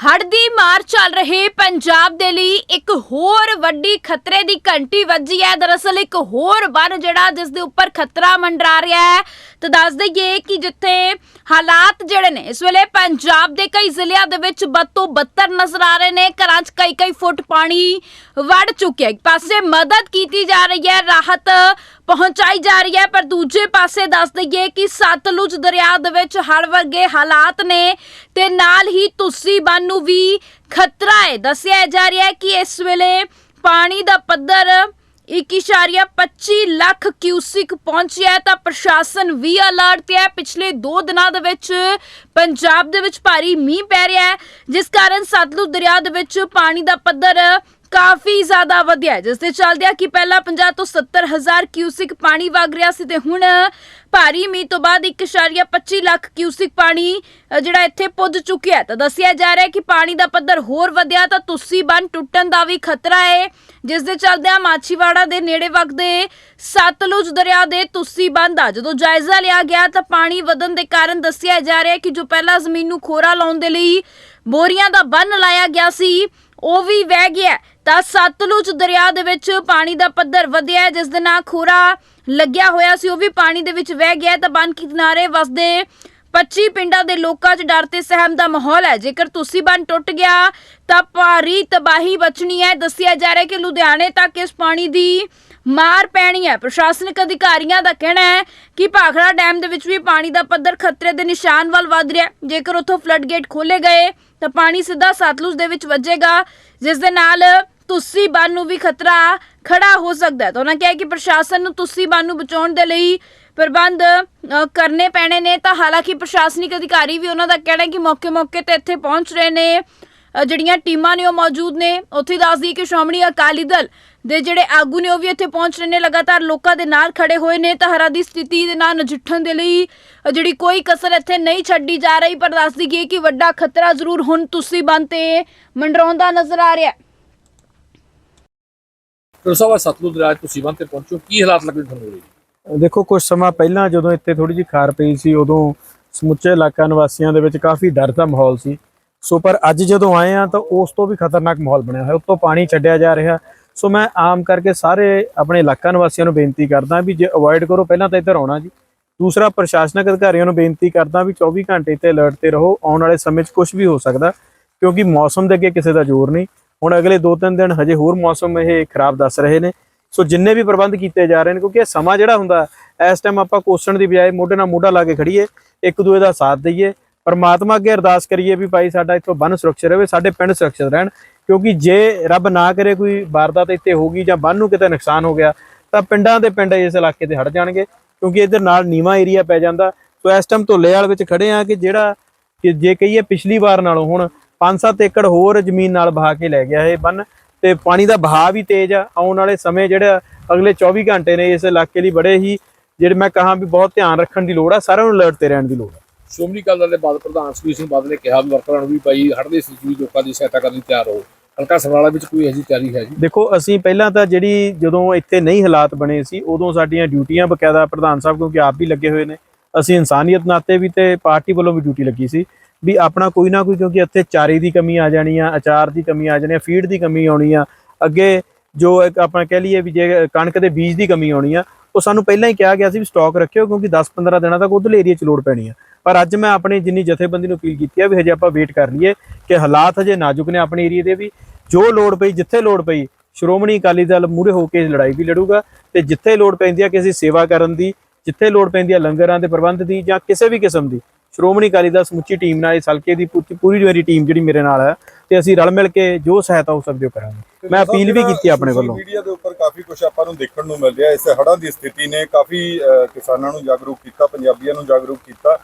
ਹੜ੍ਹ ਦੀ ਮਾਰ ਚੱਲ ਰਹੇ ਪੰਜਾਬ ਦੇ ਲਈ ਇੱਕ ਹੋਰ ਵੱਡੀ ਖਤਰੇ ਦੀ ਘੰਟੀ ਵੱਜੀ ਹੈ। ਦਰਅਸਲ ਇੱਕ ਹੋਰ ਬੰਨ ਜਿਹੜਾ ਜਿਸ ਦੇ ਉੱਪਰ ਖਤਰਾ ਮੰਡਰਾ ਰਿਹਾ ਹੈ। ਤੇ ਦੱਸ ਦਈਏ ਕਿ ਜਿੱਥੇ ਹਾਲਾਤ ਜਿਹੜੇ ਨੇ, ਇਸ ਵੇਲੇ ਪੰਜਾਬ ਦੇ ਕਈ ਜ਼ਿਲ੍ਹਿਆਂ ਦੇ ਵਿੱਚ ਬਦ ਤੋਂ ਬੱਤਰ ਨਜ਼ਰ ਆ ਰਹੇ ਨੇ। ਘਰਾਂ 'ਚ ਕਈ ਕਈ ਫੁੱਟ ਪਾਣੀ ਵੜ ਚੁੱਕਿਆ ਇੱਕ ਪਾਸੇ ਮਦਦ ਕੀਤੀ ਜਾ ਰਹੀ ਹੈ, ਰਾਹਤ ਪਹੁੰਚਾਈ ਜਾ ਰਹੀ ਹੈ, ਪਰ ਦੂਜੇ ਪਾਸੇ ਦੱਸ ਦਈਏ ਕਿ ਸਤਲੁਜ ਦਰਿਆ ਦੇ ਵਿੱਚ ਹੜ੍ਹ ਵਰਗੇ ਹਾਲਾਤ ਨੇ ਤੇ ਨਾਲ ਹੀ ਤੁਸੀ ਬੰਨ ਨੂੰ ਵੀ ਖਤਰਾ ਹੈ। ਦੱਸਿਆ ਜਾ ਰਿਹਾ ਹੈ ਕਿ ਇਸ ਵੇਲੇ ਪਾਣੀ ਦਾ ਪੱਧਰ 1.25 ਲੱਖ ਕਿਊਸਿਕ ਪਹੁੰਚਿਆ ਤਾਂ ਪ੍ਰਸ਼ਾਸਨ ਵੀ ਅਲਰਟ ਤੇ ਹੈ। ਪਿਛਲੇ 2 ਦਿਨਾਂ ਦੇ ਵਿੱਚ ਪੰਜਾਬ ਦੇ ਵਿੱਚ ਭਾਰੀ ਮੀਂਹ ਪੈ ਰਿਹਾ ਹੈ, ਜਿਸ ਕਾਰਨ ਸਤਲੁਜ ਦਰਿਆ ਦੇ ਵਿੱਚ ਪਾਣੀ ਦਾ ਪੱਧਰ ਕਾਫੀ ਜ਼ਿਆਦਾ ਵਧਿਆ ਜਿਸ ਦੇ ਚੱਲਦਿਆਂ ਕਿ ਪਹਿਲਾਂ 50 ਤੋਂ 70 ਹਜ਼ਾਰ ਕਿਊਸਿਕ ਪਾਣੀ ਵਗ ਰਿਹਾ ਸੀ ਤੇ ਹੁਣ ਭਾਰੀ ਮੀਂਹ ਤੋਂ ਬਾਅਦ 1.25 ਲੱਖ ਕਿਊਸਿਕ ਪਾਣੀ ਜਿਹੜਾ ਇੱਥੇ ਪੁੱਜ ਚੁੱਕਿਆ ਤਾਂ ਦੱਸਿਆ ਜਾ ਰਿਹਾ ਹੈ ਕਿ ਪਾਣੀ ਦਾ ਪੱਧਰ ਹੋਰ ਵਧਿਆ ਤਾਂ ਤੁਸੀਂ ਬੰਨ ਟੁੱਟਣ ਦਾ ਵੀ ਖਤਰਾ ਹੈ। ਜਿਸ ਦੇ ਚੱਲਦਿਆਂ ਮਾਛੀਵਾੜਾ ਦੇ ਨੇੜੇ ਵਗਦੇ ਸਤਲੁਜ ਦਰਿਆ ਦੇ ਤੁਸੀਂ ਬੰਨ ਦਾ ਜਦੋਂ ਜਾਇਜ਼ਾ ਲਿਆ ਗਿਆ ਤਾਂ ਪਾਣੀ ਵਧਣ ਦੇ ਕਾਰਨ ਦੱਸਿਆ ਜਾ ਰਿਹਾ ਹੈ ਕਿ ਜੋ ਪਹਿਲਾਂ ਜ਼ਮੀਨ ਨੂੰ ਖੋਰਾ ਲਾਉਣ ਦੇ ਲਈ ਬੋਰੀਆਂ ਦਾ ਬੰਨ ਲਾਇਆ ਗਿਆ ਸੀ, ਉਹ ਵੀ ਵਹਿ ਗਿਆ ਤਾਂ ਸਤਲੁਜ ਦਰਿਆ ਦੇ ਵਿੱਚ ਪਾਣੀ ਦਾ ਪੱਧਰ ਵਧਿਆ ਜਿਸ ਦੇ ਨਾਲ ਖੋਰਾ ਲੱਗਿਆ ਹੋਇਆ ਸੀ, ਉਹ ਵੀ ਪਾਣੀ ਦੇ ਵਿੱਚ ਵਹਿ ਗਿਆ ਤਾਂ ਬੰਨ ਕਿਨਾਰੇ ਵਸਦੇ 25 ਪਿੰਡਾਂ ਦੇ ਲੋਕਾਂ 'ਚ ਡਰ ਤੇ ਸਹਿਮ ਦਾ ਮਾਹੌਲ ਹੈ। ਜੇਕਰ ਤੁਸੀਂ ਬੰਨ ਟੁੱਟ ਗਿਆ, ਤਾਂ ਭਾਰੀ ਤਬਾਹੀ ਬਚਣੀ ਹੈ। ਦੱਸਿਆ ਜਾ ਰਿਹਾ ਕਿ ਲੁਧਿਆਣੇ ਤੱਕ ਇਸ ਪਾਣੀ ਦੀ ਮਾਰ ਪੈਣੀ ਹੈ। ਪ੍ਰਸ਼ਾਸਨਿਕ ਅਧਿਕਾਰੀਆਂ ਦਾ ਕਹਿਣਾ ਹੈ ਕਿ ਭਾਖੜਾ ਡੈਮ ਦੇ ਵਿੱਚ ਵੀ ਪਾਣੀ ਦਾ ਪੱਧਰ ਖਤਰੇ ਦੇ ਨਿਸ਼ਾਨ ਵੱਲ ਵਧ ਰਿਹਾ ਜੇਕਰ ਉੱਥੋਂ ਫਲੱਡ ਗੇਟ ਖੋਲੇ ਗਏ, ਤਾਂ ਪਾਣੀ ਸਿੱਧਾ ਸਤਲੁਜ ਦੇ ਵਿੱਚ ਵੱਜੇਗਾ, ਜਿਸ ਦੇ ਨਾਲ ਤੁਸੀਂ ਬੰਨ ਨੂੰ ਵੀ ਖਤਰਾ ਖੜਾ ਹੋ ਸਕਦਾ ਹੈ। ਤਾਂ ਉਹਨਾਂ ਕਿਹਾ ਕਿ ਪ੍ਰਸ਼ਾਸਨ ਨੂੰ ਤੁਸੀਂ ਬੰਨ ਨੂੰ ਬਚਾਉਣ ਦੇ ਲਈ ਪ੍ਰਬੰਧ ਕਰਨੇ ਪੈਣੇ ਨੇ। ਤਾਂ ਹਾਲਾਂਕਿ ਪ੍ਰਸ਼ਾਸਨਿਕ ਅਧਿਕਾਰੀ ਵੀ ਉਹਨਾਂ ਦਾ ਕਹਿਣਾ ਕਿ ਮੌਕੇ-ਮੌਕੇ ਤੇ ਇੱਥੇ ਪਹੁੰਚ ਰਹੇ ਨੇ। ਜਿਹੜੀਆਂ ਟੀਮਾਂ ਨੇ ਉਹ ਮੌਜੂਦ ਨੇ। ਉੱਥੇ ਦੱਸਦੀ ਕਿ ਸ਼੍ਰੋਮਣੀ ਅਕਾਲੀ ਦਲ ਦੇ ਜਿਹੜੇ ਆਗੂ ਨੇ ਉਹ ਵੀ ਇੱਥੇ ਪਹੁੰਚ ਰਹੇ ਨੇ ਲਗਾਤਾਰ ਲੋਕਾਂ ਦੇ ਨਾਲ ਖੜੇ ਹੋਏ ਨੇ। ਤਾਂ ਹਰਾ ਦੀ ਸਥਿਤੀ ਦੇ ਨਾਲ ਨਜਿੱਠਣ ਦੇ ਲਈ ਜਿਹੜੀ ਕੋਈ ਕਸਰ ਇੱਥੇ ਨਹੀਂ ਛੱਡੀ ਜਾ ਰਹੀ ਪਰ ਦੱਸ ਦਈਏ ਕਿ ਵੱਡਾ ਖਤਰਾ ਜ਼ਰੂਰ ਹੁਣ ਤੁਸੀਂ ਬੰਨ ਤੇ ਮੰਡਰਾਉਂਦਾ ਨਜ਼ਰ ਆ ਰਿਹਾ। ਹੈ ਫਿਰ ਸਵਾ ਸਤਲੁਜ 'ਚ ਤੁਸੀਂ ਬੰਨ ਤੇ ਪਹੁੰਚੋ ਕੀ ਹਾਲਾਤ ਲੱਗੇ ਤੁਹਾਨੂੰ ਜੀ ਦੇਖੋ ਕੁਝ ਸਮਾਂ ਪਹਿਲਾਂ ਜਦੋਂ ਇੱਥੇ ਥੋੜੀ ਜਿਹੀ ਖਾਰ ਪਈ ਸੀ ਉਦੋਂ ਸਮੁੱਚੇ ਇਲਾਕਾ ਨਿਵਾਸੀਆਂ ਦੇ ਵਿੱਚ ਕਾਫੀ ਡਰ ਦਾ ਮਾਹੌਲ ਸੀ। ਸੋ ਪਰ ਅੱਜ ਜਦੋਂ ਆਏ ਆ ਤਾਂ ਉਸ ਤੋਂ ਵੀ ਖਤਰਨਾਕ ਮਾਹੌਲ ਬਣਿਆ ਹੋਇਆ। ਉੱਤੋਂ ਪਾਣੀ ਛੱਡਿਆ ਜਾ ਰਿਹਾ। ਸੋ ਮੈਂ ਆਮ ਕਰਕੇ ਸਾਰੇ ਆਪਣੇ ਇਲਾਕਾ ਨਿਵਾਸੀਆਂ ਨੂੰ ਬੇਨਤੀ ਕਰਦਾ ਵੀ ਜੇ ਅਵੋਇਡ ਕਰੋ, ਪਹਿਲਾਂ ਤਾਂ ਇੱਧਰ ਆਉਣਾ ਜੀ। ਦੂਸਰਾ, ਪ੍ਰਸ਼ਾਸਨਿਕ ਅਧਿਕਾਰੀਆਂ ਨੂੰ ਬੇਨਤੀ ਕਰਦਾ ਵੀ 24 ਘੰਟੇ ਤੇ ਅਲਰਟ ਤੇ ਰਹੋ। ਆਉਣ ਵਾਲੇ ਸਮੇਂ 'ਚ ਕੁਝ ਵੀ ਹੋ ਸਕਦਾ, ਕਿਉਂਕਿ ਮੌਸਮ ਦੇ ਅੱਗੇ ਕਿਸੇ ਦਾ ਜ਼ੋਰ ਨਹੀਂ। ਹੁਣ ਅਗਲੇ 2-3 ਦਿਨ ਹਜੇ ਹੋਰ ਮੌਸਮ ਇਹ ਖਰਾਬ ਦੱਸ ਰਹੇ ਨੇ। ਸੋ ਜਿੰਨੇ ਵੀ ਪ੍ਰਬੰਧ ਕੀਤੇ ਜਾ ਰਹੇ ਨੇ, ਕਿਉਂਕਿ ਇਹ ਸਮਾਂ ਜਿਹੜਾ ਹੁੰਦਾ, ਇਸ ਟਾਈਮ ਆਪਾਂ ਕੋਸਣ ਦੀ ਬਜਾਏ ਮੋਢੇ ਨਾਲ ਮੋਢਾ ਲਾ ਕੇ ਖੜੀਏ ਇੱਕ ਦੂਏ ਦਾ ਸਾਥ ਦਈਏ। ਪਰਮਾਤਮਾ ਅੱਗੇ ਅਰਦਾਸ ਕਰੀਏ ਵੀ ਭਾਈ ਸਾਡਾ ਇੱਥੋਂ ਬੰਨ ਸੁਰੱਖਿਅਤ ਰਹੇ, ਸਾਡੇ ਪਿੰਡ ਸੁਰੱਖਿਅਤ ਰਹਿਣ। ਕਿਉਂਕਿ ਜੇ ਰੱਬ ਨਾ ਕਰੇ ਕੋਈ ਵਾਰਦਾਤ ਇੱਥੇ ਹੋਗੀ ਜਾਂ ਬੰਨ ਨੂੰ ਕਿਤੇ ਨੁਕਸਾਨ ਹੋ ਗਿਆ, ਤਾਂ ਪਿੰਡਾਂ ਦੇ ਪਿੰਡ ਇਸ ਇਲਾਕੇ ਤੇ ਹਟ ਜਾਣਗੇ, ਕਿਉਂਕਿ ਇਧਰ ਨਾਲ ਨੀਵਾ ਏਰੀਆ ਪੈ ਜਾਂਦਾ। ਸੋ ਇਸ ਟਾਈਮ ਧੁੱਲੇ ਵਾਲੇ ਵਿੱਚ ਖੜੇ ਆ ਕਿ ਜਿਹੜਾ ਕਿ ਜੇ ਕਹੀਏ ਪਿਛਲੀ ਵਾਰ ਨਾਲੋਂ ਹੁਣ 5-7 ਏਕੜ ਹੋਰ ਜ਼ਮੀਨ ਨਾਲ ਬਹਾ ਕੇ ਲੈ ਗਿਆ ਇਹ ਬੰਨ, ਤੇ ਪਾਣੀ ਦਾ ਬਹਾਅ ਵੀ ਤੇਜ਼ ਆ, ਆਉਣ ਵਾਲੇ ਸਮੇਂ ਜਿਹੜਾ ਅਗਲੇ 24 ਘੰਟੇ ਨੇ ਇਸ ਇਲਾਕੇ ਲਈ ਬੜੇ ਹੀ ਜਿਹੜੇ ਮੈਂ ਕਹਾਂ ਵੀ ਬਹੁਤ ਧਿਆਨ ਰੱਖਣ ਦੀ ਲੋੜ ਆ, ਸਾਰਿਆਂ ਨੂੰ ਅਲਰਟ ਤੇ ਰਹਿਣ ਦੀ ਲੋੜ ਆ। ਸ਼੍ਰੋਮਣੀ ਅਕਾਲੀ ਦਲ ਦੇ ਬਾਦਲ ਪ੍ਰਧਾਨ ਸੁਖਬੀਰ ਸਿੰਘ ਬਾਦਲ ਨੇ ਕਿਹਾ ਵੀ ਵਰਕਰਾਂ ਨੂੰ ਵੀ ਭਾਈ ਹੜ੍ਹ ਦੀ ਸਥਿਤੀ ਲੋਕਾਂ ਦੀ ਸਹਾਇਤਾ ਕਰਨ ਲਈ ਤਿਆਰ ਰਹੋ। ਹਲਕਾ ਸਮਰਾਲਾ ਵਿੱਚ ਕੋਈ ਅਜਿਹੀ ਤਿਆਰੀ ਹੈ ਜੀ? ਦੇਖੋ, ਅਸੀਂ ਪਹਿਲਾਂ ਤਾਂ ਜਿਹੜੀ ਜਦੋਂ ਇੱਥੇ ਨਹੀਂ ਹਾਲਾਤ ਬਣੇ ਸੀ, ਉਦੋਂ ਸਾਡੀਆਂ ਡਿਊਟੀਆਂ ਬਕਾਇਦਾ ਪ੍ਰਧਾਨ ਸਾਹਿਬ ਕਿਉਂਕਿ ਆਪ ਵੀ ਲੱਗੇ ਹੋਏ ਨੇ, ਅਸੀਂ ਇਨਸਾਨੀਅਤ ਨਾਤੇ ਵੀ ਤੇ ਪਾਰਟੀ ਵੱਲੋਂ ਵੀ ਡਿਊਟੀ ਲੱਗੀ ਸੀ ਵੀ ਆਪਣਾ ਕੋਈ ਨਾ ਕੋਈ ਕਿਉਂਕਿ ਇੱਥੇ ਚਾਰੇ ਦੀ ਕਮੀ ਆ ਜਾਣੀ ਆ, ਅਚਾਰ ਦੀ ਕਮੀ ਆ ਜਾਣੀ ਆ, ਫੀਡ ਦੀ ਕਮੀ ਆਉਣੀ ਆ, ਅੱਗੇ ਜੋ ਇੱਕ ਆਪਾਂ ਕਹਿ ਲਈਏ ਵੀ ਜੇ ਕਣਕ ਦੇ ਬੀਜ ਦੀ ਕਮੀ ਆਉਣੀ ਆ ਉਹ ਸਾਨੂੰ ਪਹਿਲਾਂ ਹੀ ਕਿਹਾ ਗਿਆ ਸੀ ਵੀ ਸਟਾਕ ਰੱਖਿਓ ਕਿਉਂਕਿ 10-15 ਦਿਨਾਂ ਤੱਕ ਉਧਰਲੇ ਏਰੀਆ 'ਚ ਲੋਡ ਪੈਣੀ ਆ। ਪਰ ਅੱਜ ਮੈਂ ਆਪਣੇ ਜਿੰਨੀ ਜਥੇਬੰਦੀ ਨੂੰ ਅਪੀਲ ਕੀਤੀ ਆ ਵੀ ਹਜੇ ਆਪਾਂ ਵੇਟ ਕਰ ਲਈਏ ਕਿ ਹਾਲਾਤ ਹਜੇ ਨਾਜ਼ੁਕ ਨੇ ਆਪਣੇ ਏਰੀਆ ਦੇ ਵੀ। ਜੋ ਲੋੜ ਪਈ, ਜਿੱਥੇ ਲੋੜ ਪਈ, ਸ਼੍ਰੋਮਣੀ ਅਕਾਲੀ ਦਲ ਮੂਹਰੇ ਹੋ ਕੇ ਲੜਾਈ ਵੀ ਲੜੂਗਾ ਤੇ ਜਿੱਥੇ ਲੋੜ ਪੈਂਦੀ ਆ ਕਿਸੇ ਸੇਵਾ ਕਰਨ ਦੀ, ਜਿੱਥੇ ਲੋੜ ਪੈਂਦੀ ਆ ਲੰਗਰਾਂ ਦੇ ਪ੍ਰਬੰਧ ਦੀ ਜਾਂ ਕਿਸੇ ਵੀ ਕਿਸਮ ਦੀ ਸ਼੍ਰੋਮਣੀ ਅਕਾਲੀ ਦਲ ਸਮੁੱਚੀ ਟੀਮ ਨਾਲ ਇਸ ਹਲਕੇ ਦੀ ਪੂਰੀ- ਪੂਰੀ ਮੇਰੀ ਟੀਮ ਜਿਹੜੀ ਮੇਰੇ ਨਾਲ ਹੈ ਤੇ ਅਸੀਂ ਰਲ ਮਿਲ ਕੇ ਜੋ ਸਹਾਇਤਾ ਹੋ ਸਕਦੀ ਉਹ ਕਰਾਂਗੇ। ਮੈਂ ਅਪੀਲ ਵੀ ਕੀਤੀ ਆਪਣੇ ਵੱਲੋਂ। ਮੀਡੀਆ ਦੇ ਉੱਪਰ ਕਾਫੀ ਕੁਝ ਆਪਾਂ ਨੂੰ ਦੇਖਣ ਨੂੰ ਮਿਲ ਰਿਹਾ ਇਸ ਹੜ੍ਹਾਂ ਦੀ ਸਥਿਤੀ ਨੇ ਕਾਫੀ ਕਿਸਾਨਾਂ ਨੂੰ ਜਾਗਰੂਕ ਕੀਤਾ ਪੰਜਾਬੀਆਂ ਨੂੰ ਜਾਗਰੂਕ ਕੀਤਾ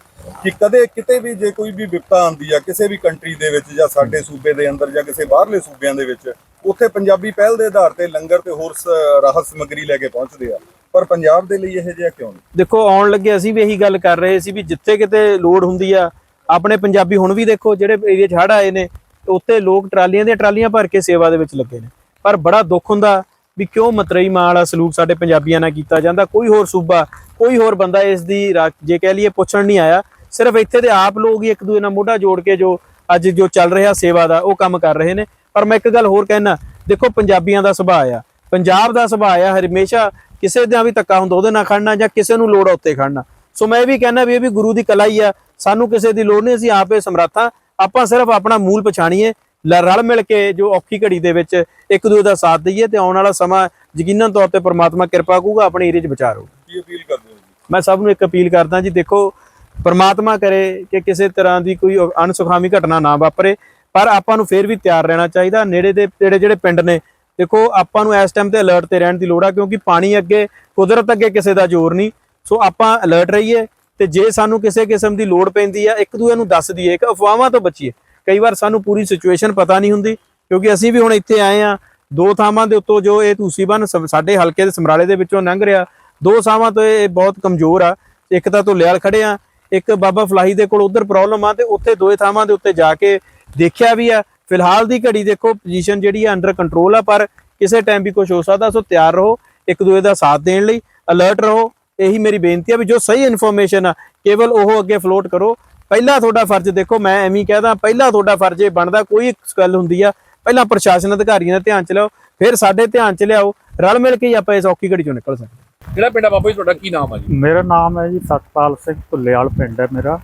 ਕਿ ਕਦੇ ਕਿਤੇ ਵੀ ਜੇ ਕੋਈ ਵੀ ਵਿਪਤਾ ਆਉਂਦੀ ਆ ਕਿਸੇ ਵੀ ਕੰਟਰੀ ਦੇ ਵਿੱਚ ਜਾਂ ਸਾਡੇ ਸੂਬੇ ਦੇ ਅੰਦਰ ਜਾਂ ਕਿਸੇ ਬਾਹਰਲੇ ਸੂਬਿਆਂ ਦੇ ਵਿੱਚ ਉੱਥੇ ਪੰਜਾਬੀ ਪਹਿਲ ਦੇ ਆਧਾਰ ਤੇ ਲੰਗਰ ਤੇ ਹੋਰ ਰਾਹਤ ਸਮੱਗਰੀ ਲੈ ਕੇ ਪਹੁੰਚਦੇ ਆ। ਪਰ ਪੰਜਾਬ ਦੇ ਲਈ ਇਹ ਜਿਹਾ ਕਿਉਂ ਨਹੀਂ? ਦੇਖੋ, ਆਉਣ ਲੱਗੇ ਅਸੀਂ ਵੀ ਇਹੀ ਗੱਲ ਕਰ ਰਹੇ ਸੀ ਵੀ ਜਿੱਥੇ ਕਿਤੇ ਲੋੜ ਹੁੰਦੀ ਆ, ਆਪਣੇ ਪੰਜਾਬੀ ਹੁਣ ਵੀ ਦੇਖੋ, ਜਿਹੜੇ ਏਰੀਆ 'ਚ ਹੜ੍ਹ ਆਏ ਨੇ, ਉੱਥੇ ਲੋਕ ਟਰਾਲੀਆਂ ਦੀਆਂ ਟਰਾਲੀਆਂ ਭਰ ਕੇ ਸੇਵਾ ਦੇ ਵਿੱਚ ਲੱਗੇ ਨੇ। ਪਰ ਬੜਾ ਦੁੱਖ ਹੁੰਦਾ ਵੀ ਕਿਉਂ ਮਤਰਈ ਮਾਂ ਵਾਲਾ ਸਲੂਕ ਸਾਡੇ ਪੰਜਾਬੀਆਂ ਨਾਲ ਕੀਤਾ ਜਾਂਦਾ? ਕੋਈ ਹੋਰ ਸੂਬਾ, ਕੋਈ ਹੋਰ ਬੰਦਾ ਇਸ ਦੀ ਜੇ ਕਹਿ ਲਈਏ ਪੁੱਛਣ ਨਹੀਂ ਆਇਆ। ਸਿਰਫ ਇੱਥੇ ਦੇ ਆਪ ਲੋਕ ਹੀ ਇੱਕ ਦੂਜੇ ਨਾਲ ਮੋਢਾ ਜੋੜ ਕੇ ਜੋ ਅੱਜ ਜੋ ਚੱਲ ਰਿਹਾ ਸੇਵਾ ਦਾ, ਉਹ ਕੰਮ ਕਰ ਰਹੇ ਨੇ। ਪਰ ਮੈਂ ਇੱਕ ਗੱਲ ਹੋਰ ਕਹਿਣਾ ਦੇਖੋ, ਪੰਜਾਬੀਆਂ ਦਾ ਸੁਭਾਅ ਆ। ਪੰਜਾਬ ਦਾ ਸੁਭਾਅ ਆ, ਹਮੇਸ਼ਾ ਕਿਸੇ ਦਾ ਵੀ ਧੱਕਾ ਹੁੰਦਾ ਉਹਦੇ ਨਾਲ ਖੜਨਾ ਜਾਂ ਕਿਸੇ ਨੂੰ ਲੋੜ ਆ ਉੱਤੇ ਖੜਨਾ। ਸੋ ਮੈਂ ਇਹ ਵੀ ਕਹਿਣਾ ਵੀ ਇਹ ਵੀ ਗੁਰੂ ਦੀ ਕਲਾ ਹੀ ਆ ਸਾਨੂੰ ਕਿਸੇ ਦੀ ਲੋੜ ਨਹੀਂ ਅਸੀਂ ਆਪੇ ਸਮਰੱਥਾ। ਆਪਾਂ ਸਿਰਫ ਆਪਣਾ ਮੂਲ ਪਛਾਣੀਏ ਰਲ ਮਿਲ ਕੇ ਜੋ ਔਖੀ ਘੜੀ ਦੇ ਵਿੱਚ ਇੱਕ ਦੂਜੇ ਦਾ ਸਾਥ ਦਈਏ ਤੇ ਆਉਣ ਵਾਲਾ ਸਮਾਂ ਯਕੀਨਨ ਤੌਰ ਤੇ ਪ੍ਰਮਾਤਮਾ ਕਿਰਪਾ ਕਰੂਗਾ ਆਪਣੇ ਏਰੀਏ 'ਚ ਬਚਾ ਰਹੂ ਕੀ ਅਪੀਲ ਕਰਦੇ ਹੋ ਮੈਂ ਸਭ ਨੂੰ ਇੱਕ ਅਪੀਲ ਕਰਦਾ ਜੀ ਦੇਖੋ ਪਰਮਾਤਮਾ ਕਰੇ ਕਿ ਕਿਸੇ ਤਰ੍ਹਾਂ ਦੀ ਕੋਈ ਅਣਸੁਖਾਵੀ ਘਟਨਾ ਨਾ ਵਾਪਰੇ ਪਰ ਆਪਾਂ ਨੂੰ ਫੇਰ ਵੀ ਤਿਆਰ ਰਹਿਣਾ ਚਾਹੀਦਾ। ਨੇੜੇ ਦੇ ਜਿਹੜੇ ਜਿਹੜੇ ਪਿੰਡ ਨੇ ਦੇਖੋ, ਆਪਾਂ ਨੂੰ ਇਸ ਟਾਈਮ ਤੇ ਅਲਰਟ ਤੇ ਰਹਿਣ ਦੀ ਲੋੜ ਆ, ਕਿਉਂਕਿ ਪਾਣੀ ਅੱਗੇ, ਕੁਦਰਤ ਅੱਗੇ ਕਿਸੇ ਦਾ ਜ਼ੋਰ ਨਹੀਂ। ਸੋ ਆਪਾਂ ਅਲਰਟ ਰਹੀਏ ਤੇ ਜੇ ਸਾਨੂੰ ਕਿਸੇ ਕਿਸਮ ਦੀ ਲੋੜ ਪੈਂਦੀ ਆ, ਇੱਕ ਦੂਜੇ ਨੂੰ ਦੱਸ ਦਈਏ ਕਿ ਅਫਵਾਹਾਂ ਤੋਂ ਬਚੀਏ। ਕਈ ਵਾਰ ਸਾਨੂੰ ਪੂਰੀ ਸਿਚੁਏਸ਼ਨ ਪਤਾ ਨਹੀਂ ਹੁੰਦੀ, ਕਿਉਂਕਿ ਅਸੀਂ ਵੀ ਹੁਣ ਇੱਥੇ ਆਏ ਆ। ਦੋ ਥਾਵਾਂ ਦੇ ਉੱਤੋਂ ਜੋ ਇਹ ਤੂਸੀਬਨ ਸਾਡੇ ਹਲਕੇ ਦੇ ਸਮਰਾਲੇ ਦੇ ਵਿੱਚੋਂ ਲੰਘ ਰਿਹਾ। ਦੋ ਥਾਵਾਂ ਤੋਂ ਇਹ ਬਹੁਤ ਕਮਜ਼ੋਰ ਆ। ਇੱਕ ਤਾਂ ਧੁੱਲੇਵਾਲ ਖੜੇ ਆ, ਇੱਕ ਬਾਬਾ ਫਲਾਹੀ ਦੇ ਕੋਲ ਉਧਰ ਪ੍ਰੋਬਲਮ ਆ ਤੇ ਉੱਥੇ ਦੋਏ ਥਾਵਾਂ ਦੇ ਉੱਤੇ ਜਾ ਕੇ ਦੇਖਿਆ ਵੀ ਆ। ਫਿਲਹਾਲ ਦੀ ਘੜੀ ਦੇਖੋ ਪੋਜੀਸ਼ਨ ਜਿਹੜੀ ਆ ਅੰਡਰ ਕੰਟਰੋਲ ਆ ਪਰ ਕਿਸੇ ਟਾਈਮ ਵੀ ਕੁਝ ਹੋ ਸਕਦਾ ਸੋ ਤਿਆਰ ਰਹੋ ਇੱਕ ਦੂਜੇ ਦਾ ਸਾਥ ਦੇਣ ਲਈ ਅਲਰਟ ਰਹੋ। ਇਹੀ ਮੇਰੀ ਬੇਨਤੀ ਆ ਵੀ ਜੋ ਸਹੀ ਇਨਫੋਰਮੇਸ਼ਨ ਆ ਕੇਵਲ ਉਹ ਅੱਗੇ ਫਲੋਟ ਕਰੋ। ਪਹਿਲਾ ਤੁਹਾਡਾ ਫਰਜ਼ ਦੇਖੋ ਮੈਂ ਐਵੇਂ ਹੀ ਕਹਦਾ ਪਹਿਲਾ ਤੁਹਾਡਾ ਫਰਜ਼ ਇਹ ਬਣਦਾ ਕੋਈ ਇੱਕ ਗੱਲ ਹੁੰਦੀ ਆ ਪਹਿਲਾਂ ਪ੍ਰਸ਼ਾਸਨ ਅਧਿਕਾਰੀਆਂ ਦਾ ਧਿਆਨ ਚ ਲਿਆਓ ਫਿਰ ਸਾਡੇ ਧਿਆਨ ਚ ਲਿਆਓ ਰਲ ਮਿਲ ਕੇ ਹੀ ਆਪਾਂ ਇਸ ਔਖੀ ਘੜੀ ਚੋਂ ਨਿਕਲ ਸਕਦੇ ਹਾਂ। ਜਿਹੜਾ ਪਿੰਡ ਆ ਬਾਬਾ ਜੀ ਤੁਹਾਡਾ ਕੀ ਨਾਮ ਆ ਜੀ? ਮੇਰਾ ਨਾਮ ਹੈ ਜੀ ਸਤਪਾਲ ਸਿੰਘ ਭੁੱਲੇਵਾਲ ਪਿੰਡ ਹੈ ਮੇਰਾ।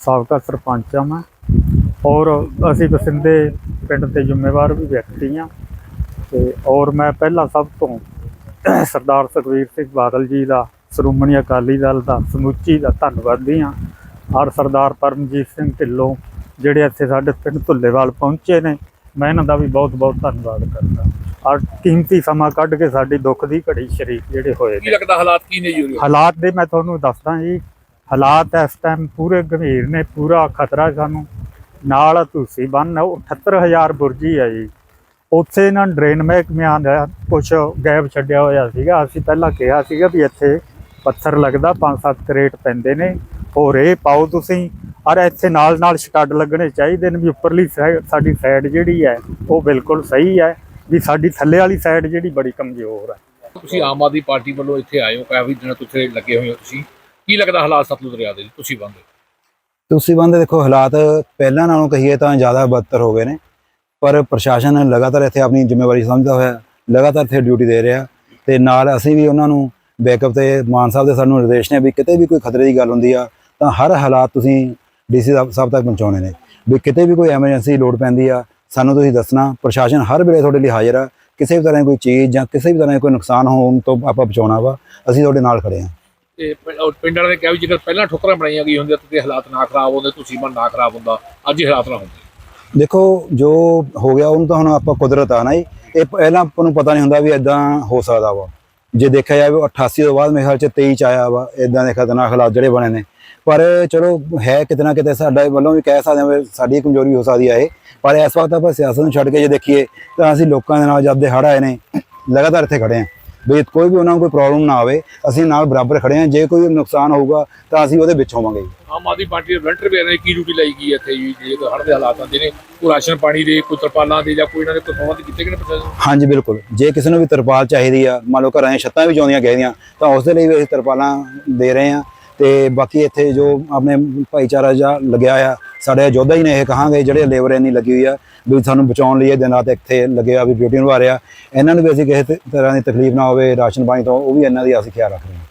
ਸਾਬਕਾ ਸਰਪੰਚ ਹਾਂ ਮੈਂ। ਔਰ ਅਸੀਂ ਬਸਿੰਦੇ ਪਿੰਡ ਦੇ ਜ਼ਿੰਮੇਵਾਰ ਵੀ ਵਿਅਕਤੀ ਹਾਂ। ਤੇ ਔਰ ਮੈਂ ਪਹਿਲਾਂ ਸਭ ਤੋਂ ਸਰਦਾਰ ਸੁਖਵੀਰ ਸਿੰਘ ਬਾਦਲ ਜੀ ਦਾ ਸ਼੍ਰੋਮਣੀ ਅਕਾਲੀ ਦਲ ਦਾ ਸਮੁੱਚੀ ਦਾ ਧੰਨਵਾਦੀ ਹਾਂ। ਔਰ ਸਰਦਾਰ ਪਰਮਜੀਤ ਸਿੰਘ ਢਿੱਲੋਂ ਜਿਹੜੇ ਇੱਥੇ ਸਾਡੇ ਪਿੰਡ ਧੁੱਲੇਵਾਲ ਪਹੁੰਚੇ ਨੇ ਮੈਂ ਇਹਨਾਂ ਦਾ ਵੀ ਬਹੁਤ ਬਹੁਤ ਧੰਨਵਾਦ ਕਰਦਾ। ਔਰ ਕੀਮਤੀ ਸਮਾਂ ਕੱਢ ਕੇ ਸਾਡੀ ਦੁੱਖ ਦੀ ਘੜੀ ਸ਼ਰੀਕ ਜਿਹੜੇ ਹੋਏ ਕੀ ਨੇ ਲੱਗਦਾ ਹਾਲਾਤ ਕੀ ਨੇ ਜੀ? ਹਾਲਾਤ ਦੇ ਮੈਂ ਤੁਹਾਨੂੰ ਦੱਸਦਾ ਜੀ ਹਾਲਾਤ ਇਸ ਟਾਈਮ ਪੂਰੇ ਗੰਭੀਰ ਨੇ ਪੂਰਾ ਖਤਰਾ ਸਾਨੂੰ ਨਾਲ ਤੁਸੀਂ ਬੰਨ 78000 ਬੁਰਜੀ ਹੈ ਜੀ। ਉੱਥੇ ਇਹਨਾਂ ਡਰੇਨ ਮਹਿਕਮਿਆਂ ਦਾ ਕੁਝ ਗੈਪ ਛੱਡਿਆ ਹੋਇਆ ਸੀਗਾ। ਅਸੀਂ ਪਹਿਲਾਂ ਕਿਹਾ ਸੀਗਾ ਵੀ ਇੱਥੇ ਪੱਥਰ ਲੱਗਦਾ 5-7 ਕਰੇਟ ਪੈਂਦੇ ਨੇ। ਹੋਰ ਇਹ ਪਾਓ ਤੁਸੀਂ। ਔਰ ਇੱਥੇ ਨਾਲ ਨਾਲ ਸਟੱਡ ਲੱਗਣੇ ਚਾਹੀਦੇ ਨੇ ਵੀ ਉੱਪਰਲੀ ਸਾਈਡ ਸਾਡੀ ਸਾਈਡ ਜਿਹੜੀ ਹੈ, ਉਹ ਬਿਲਕੁਲ ਸਹੀ ਹੈ। ਵੀ ਸਾਡੀ ਥੱਲੇ ਵਾਲੀ ਸਾਈਡ ਜਿਹੜੀ ਬੜੀ ਕਮਜ਼ੋਰ ਹੈ। ਤੁਸੀਂ ਆਮ ਆਦਮੀ ਪਾਰਟੀ ਵੱਲੋਂ ਇੱਥੇ ਆਏ ਹੋ, ਕਾਫੀ ਦਿਨਾਂ ਤੋਂ ਇੱਥੇ ਲੱਗੇ ਹੋਏ ਹੋ ਤੁਸੀਂ। ਕੀ ਲੱਗਦਾ ਹਾਲਾਤ ਸਤਲੁਜ ਦਰਿਆ ਦੇ ਤੁਸੀਂ ਬੰਦੇ ਤੁਸੀਂ ਬੰਦੇ ਦੇਖੋ ਹਾਲਾਤ ਪਹਿਲਾਂ ਨਾਲੋਂ ਕਹੀਏ ਤਾਂ ਜ਼ਿਆਦਾ ਬਦਤਰ ਹੋ ਗਏ ਨੇ। ਪਰ ਪ੍ਰਸ਼ਾਸਨ ਲਗਾਤਾਰ ਇੱਥੇ ਆਪਣੀ ਜ਼ਿੰਮੇਵਾਰੀ ਸਮਝਦਾ ਹੋਇਆ, ਲਗਾਤਾਰ ਇੱਥੇ ਡਿਊਟੀ ਦੇ ਰਿਹਾ ਤੇ ਨਾਲ ਅਸੀਂ ਵੀ ਉਹਨਾਂ ਨੂੰ ਬੈਕਅਪ ਤੇ ਮਾਨ ਸਾਹਿਬ ਦੇ ਸਾਨੂੰ ਨਿਰਦੇਸ਼ ਨੇ ਵੀ ਕਿਤੇ ਵੀ ਕੋਈ ਖਤਰੇ ਦੀ ਗੱਲ ਹੁੰਦੀ ਆ, ਤਾਂ ਹਰ ਹਾਲਾਤ ਤੁਸੀਂ ਡੀਸੀ ਸਾਹਿਬ ਤੱਕ ਪਹੁੰਚਾਉਣੇ ਨੇ। ਵੀ ਕਿਤੇ ਵੀ ਕੋਈ ਐਮਰਜੈਂਸੀ ਲੋੜ ਪੈਂਦੀ ਆ, ਸਾਨੂੰ ਤੁਸੀਂ ਦੱਸਣਾ, ਪ੍ਰਸ਼ਾਸਨ ਹਰ ਵੇਲੇ ਤੁਹਾਡੇ ਲਈ ਹਾਜ਼ਰ ਆ। ਕਿਸੇ ਵੀ ਤਰ੍ਹਾਂ ਦੀ ਕੋਈ ਚੀਜ਼ ਜਾਂ ਕਿਸੇ ਵੀ ਤਰ੍ਹਾਂ ਦਾ ਕੋਈ ਨੁਕਸਾਨ ਹੋਣ ਤੋਂ ਆਪਾਂ ਬਚਾਉਣਾ ਵਾ, ਅਸੀਂ ਤੁਹਾਡੇ ਨਾਲ ਖੜੇ ਹਾਂ ਤੇ ਪਿੰਡ ਵਾਲਿਆਂ ਨੇ ਕਿਹਾ ਵੀ ਜੇਕਰ ਪਹਿਲਾਂ ਠੋਕਰਾਂ ਬਣਾਈਆਂ ਗਈ ਹੁੰਦੀਆਂ ਤੇ ਹਾਲਾਤ ਨਾ ਖਰਾਬ ਹੁੰਦੇ, ਤੁਸੀਂ ਮਨ ਨਾ ਖਰਾਬ ਹੁੰਦਾ, ਅੱਜ ਇਹ ਹਾਲਾਤ ਨਾ ਹੁੰਦੇ। ਦੇਖੋ, ਜੋ ਹੋ ਗਿਆ ਉਹਨੂੰ ਤਾਂ ਹੁਣ ਆਪਾਂ ਕੁਦਰਤ ਆ ਨਾ ਜੀ? ਇਹ ਪਹਿਲਾਂ ਆਪਾਂ ਨੂੰ ਪਤਾ ਨਹੀਂ ਹੁੰਦਾ ਵੀ ਇਦਾਂ ਹੋ ਸਕਦਾ ਵਾ। ਜੇ ਦੇਖਿਆ ਜਾਵੇ 88 ਤੋਂ ਬਾਅਦ ਮੇਰੇ ਖਿਆਲ ਚ 23 ਚ ਆਇਆ ਵਾ ਇਦਾਂ ਦੇ ਖਤਰਨਾਕ ਹਾਲਾਤ ਜਿਹੜੇ ਬਣੇ ਨੇ। ਪਰ ਚਲੋ, ਹੈ ਕਿਤਨਾ ਕਿਤੇ ਸਾਡਾ ਵੱਲੋਂ ਵੀ ਕਹਿ ਸਕਦੇ ਹਾਂ ਵੀ ਸਾਡੀ ਕਮਜ਼ੋਰੀ ਹੋ ਸਕਦੀ ਹੈ ਇਹ। ਪਰ ਇਸ ਵਕਤ ਆਪਾਂ ਸਿਆਸਤ ਨੂੰ ਛੱਡ ਕੇ ਜੇ ਦੇਖੀਏ, ਤਾਂ ਅਸੀਂ ਲੋਕਾਂ ਦੇ ਨਾਲ ਜਦ ਦੇ ਹੜ੍ਹ ਆਏ ਨੇ, ਲਗਾਤਾਰ ਇੱਥੇ ਖੜੇ ਹਾਂ। ਵੀ ਕੋਈ ਵੀ ਉਹਨਾਂ ਨੂੰ ਕੋਈ ਪ੍ਰੋਬਲਮ ਨਾ ਆਵੇ ਅਸੀਂ ਨਾਲ ਬਰਾਬਰ ਖੜੇ ਹਾਂ। ਜੇ ਕੋਈ ਨੁਕਸਾਨ ਹੋਊਗਾ ਤਾਂ ਅਸੀਂ ਉਹਦੇ ਵਿੱਚ ਹੋਵਾਂਗੇ। ਆਮ ਆਦਮੀ ਪਾਰਟੀ ਦੇ ਵਲੰਟਰ ਵੀ ਨੇ ਕੀ ਡਿਊਟੀ ਲਾਈ ਗਈ ਇੱਥੇ ਜੀ? ਜੇ ਕੋਈ ਹੜ੍ਹ ਦੇ ਹਾਲਾਤ ਆਉਂਦੇ ਨੇ ਕੋਈ ਰਾਸ਼ਨ ਪਾਣੀ ਦੇ ਕੋਈ ਤਰਪਾਲਾਂ ਦੇ ਜਾਂ ਕੋਈ ਇਹਨਾਂ ਦੇ ਕੋਈ ਪ੍ਰਬੰਧ ਕੀਤੇ ਗਏ ਨੇ ਪ੍ਰਸ਼ਾਸਨ? ਹਾਂਜੀ ਬਿਲਕੁਲ। ਜੇ ਕਿਸੇ ਨੂੰ ਵੀ ਤਰਪਾਲ ਚਾਹੀਦੀ ਆ ਮੰਨ ਲਓ ਘਰਾਂ ਦੀਆਂ ਛੱਤਾਂ ਵੀ ਚਾਉਂਦੀਆਂ ਗਏ ਦੀਆਂ ਤਾਂ ਉਸ ਦੇ ਲਈ ਵੀ ਅਸੀਂ ਤਰਪਾਲਾਂ ਦੇ ਰਹੇ ਹਾਂ। ਤੇ ਬਾਕੀ ਇੱਥੇ ਜੋ ਆਪਣੇ ਭਾਈਚਾਰਾ ਜਾਂ ਲੱਗਿਆ ਆ, ਸਾਡੇ ਯੋਧਾ ਹੀ ਨੇ ਇਹ ਕਹਾਂਗੇ, ਜਿਹੜੇ ਲੇਬਰ ਇੰਨੀ ਲੱਗੀ ਹੋਈ ਆ ਵੀ ਸਾਨੂੰ ਬਚਾਉਣ ਲਈ ਇਹ ਦਿਨ ਰਾਤ ਇੱਥੇ ਲੱਗੇ ਆ, ਵੀ ਡਿਊਟੀ ਨਿਭਾ ਰਿਹਾ। ਇਹਨਾਂ ਨੂੰ ਵੀ ਅਸੀਂ ਕਿਸੇ ਤਰ੍ਹਾਂ ਦੀ ਤਕਲੀਫ ਨਾ ਹੋਵੇ, ਰਾਸ਼ਨ ਪਾਣੀ ਤੋਂ, ਉਹ ਵੀ ਇਹਨਾਂ ਦੀ ਅਸੀਂ ਖਿਆਲ ਰੱਖ ਰਹੇ ਹਾਂ।